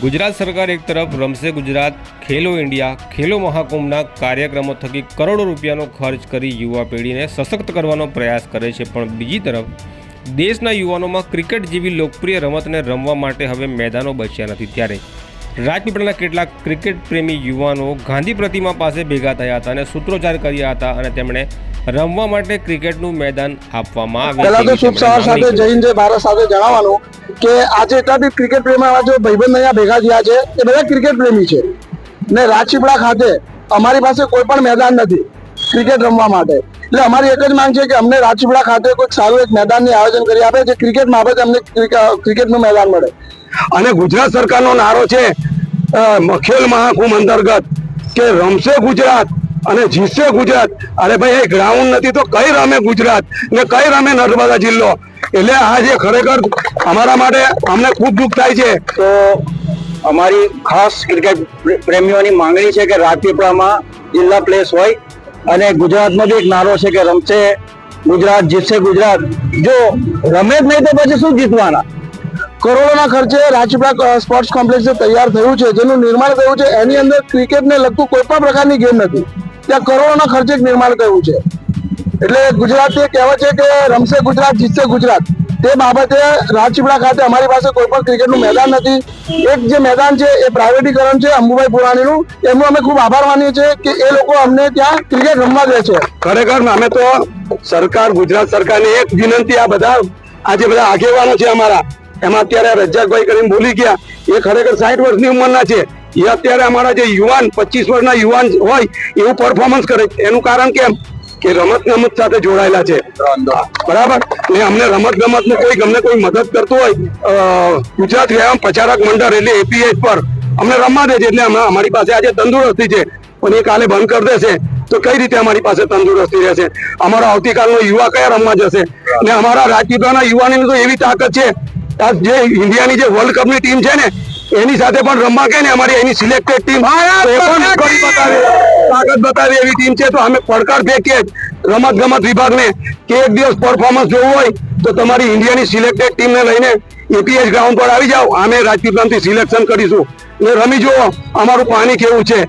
ગુજરાત સરકાર એક તરફ રમશે ગુજરાત, ખેલો ઇન્ડિયા, ખેલો મહાકુંભના કાર્યક્રમો થકી કરોડો રૂપિયાનો ખર્ચ કરી યુવા પેઢીને સશક્ત કરવાનો પ્રયાસ કરે છે. પણ બીજી તરફ, દેશના યુવાનોમાં ક્રિકેટ જેવી લોકપ્રિય રમતને રમવા માટે હવે મેદાનો બચ્યા નથી. ત્યારે રાજપીપળાના કેટલાક ક્રિકેટ પ્રેમી યુવાનો ગાંધી પ્રતિમા પાસે ભેગા થયા હતા અને સૂત્રોચ્ચાર કર્યા હતા અને તેમણે રમવા માટે ક્રિકેટનું મેદાન આપવામાં આવ્યું પહેલા તો શુભ સવાર સાથે. જય ભારત સાથે જણાવવાનું કે આજે એટલા બી ક્રિકેટ પ્રેમીવાળા જો ભાઈબંધ અહીંયા ભેગા થયા છે એ બધા ક્રિકેટ પ્રેમી છે. ને રાજપીપળા ખાતે અમારી પાસે કોઈ પણ મેદાન નથી ક્રિકેટ રમવા માટે. એટલે અમારી એક જ માંગ છે કે અમને રાજપીપળા ખાતે કોઈ સારું એક મેદાનની આયોજન કરી આપે જે ક્રિકેટ બાબતે અમને ક્રિક- ક્રિકેટનું મેદાન મળે. અને ગુજરાત સરકારનો નારો છે ખેલ મહાકુંભ અંતર્ગત કે રમશે ગુજરાત અને જીતશે ગુજરાત? અરે ભાઈ, એ ગ્રાઉન્ડ નથી તો કઈ રમે ગુજરાત? ને કઈ રમે નર્મદા જિલ્લો? એટલે આ જે ખરેખર અમારા માટે અમને ખૂબ દુઃખ થાય છે. તો અમારી ખાસ ક્રિકેટ પ્રેમીઓની માંગણી છે કે રાજપીપળામાં જિલ્લા પ્લેસ હોય અને ગુજરાતનો બી એક નારો છે કે રમશે ગુજરાત, જીતશે ગુજરાત. જો રમે જ નહીં તો પછી શું જીતવાના? કરોડોના ખર્ચે રાજપીપળા સ્પોર્ટ્સ કોમ્પ્લેક્સ તૈયાર થયું છે, જેનું નિર્માણ થયું છે. એની અંદર ક્રિકેટને લગતું કોઈ પણ પ્રકારની ગેમ નથી. ત્યાં કરોડોના ખર્ચે નિર્માણ થયું છે. એટલે ગુજરાતી કહેવત છે કે રમશે ગુજરાત, જીતશે ગુજરાત. તે બાબતે રાજપીપળા ખાતે અમારી પાસે કોઈ પણ ક્રિકેટનું મેદાન નથી. એક જે મેદાન છે, એ પ્રાઇવેટીકરણ છે, અંબુભાઈ પુરાણીનું. એમનો અમે ખૂબ આભાર માનીએ છીએ કે એ લોકો અમને ત્યાં ક્રિકેટ રમવા દે છે. ખરેખર અમે તો સરકાર, ગુજરાત સરકારને એક વિનંતી આ બધા, આ જે બધા આગેવાનો છે અમારા એમાં અત્યારે રજાકભાઈ કરીને બોલી ગયા, એ ખરેખર સાઠ વર્ષની ઉંમરના છે. એ અત્યારે અમારા જે યુવાન, પચીસ વર્ષના યુવાન હોય, એવું પરફોર્મન્સ કરે એનું કારણ કેમ? કે રમત ગમત સાથે જોડાયેલા છે. બરાબર? ને અમને રમત ગમત કોઈ ગમે કોઈ મદદ કરતું હોય ગુજરાત વ્યાયામ પ્રચારક મંડળ એટલે એપીએચ પર અમને રમવા દે છે. એટલે હમણાં અમારી પાસે આજે તંદુરસ્તી છે. પણ એ કાલે બંધ કરી દેશે. તો કઈ રીતે અમારી પાસે તંદુરસ્તી રહેશે? અમારો આવતીકાલનો યુવા કયા રમવા જશે? ને અમારા રાજપીપળાના યુવાનોની તો એવી તાકાત છે જે ઇન્ડિયાની જે વર્લ્ડ કપની ટીમ છે ને એની સાથે પણ રમવા કે ને અમારી એની સિલેક્ટેડ ટીમ એ પણ કરી બતાવે તાકાત બતાવે એવી ટીમ છે. તો અમે પડકાર ફેંકીએ રમત ગમત વિભાગને કે એક દિવસ પરફોર્મન્સ જોવું હોય તો તમારી ઇન્ડિયાની સિલેક્ટેડ ટીમને લઈને એપીએચ ગ્રાઉન્ડ પર આવી જાઓ. અમે રાજપીપળાથી સિલેક્શન કરીશું. ને રમી જુઓ અમારું પાણી કેવું છે?